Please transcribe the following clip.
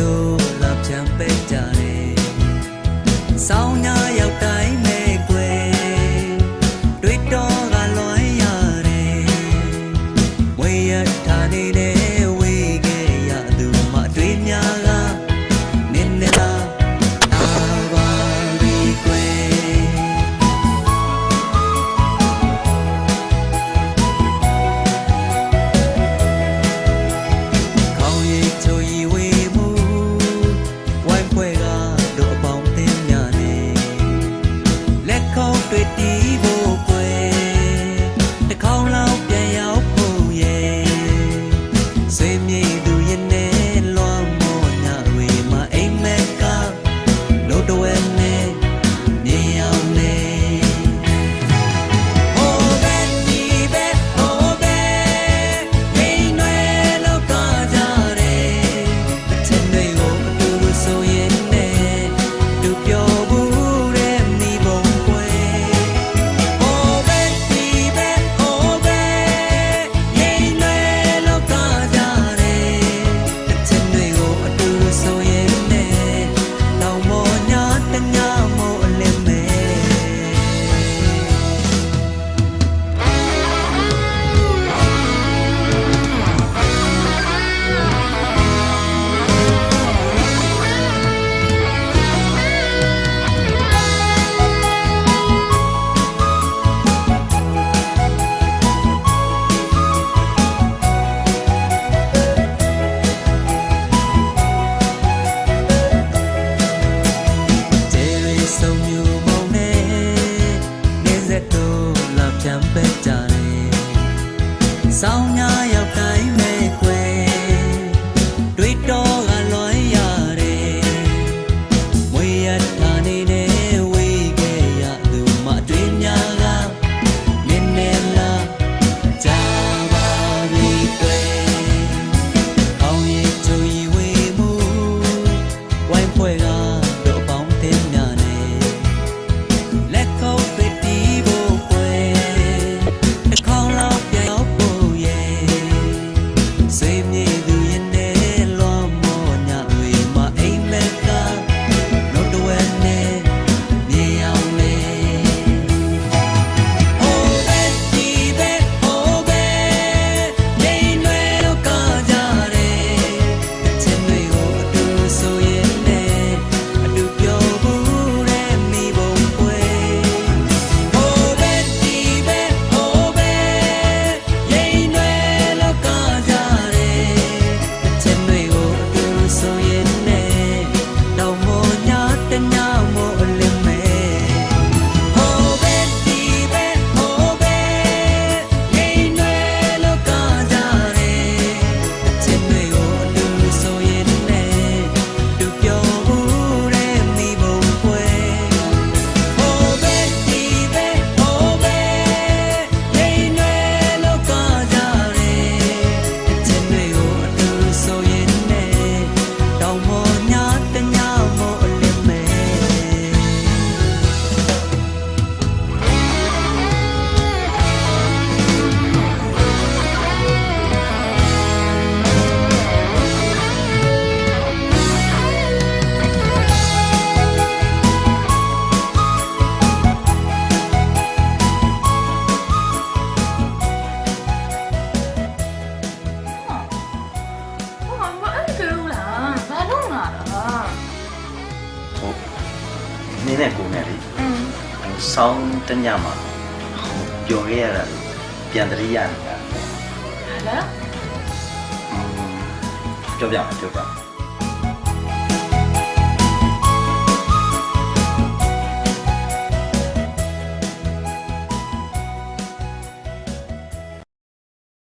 တို့လာပြန်ပဲကြတယ်။ဆောင်းညာ Давлен င်းတဲ့ကိုနဲ့လေဆောင်းတညမှာပျော်ခဲ့ရတာပြန်တရိရနေတာဟာလားပြောပြမှာပြောပြမှာ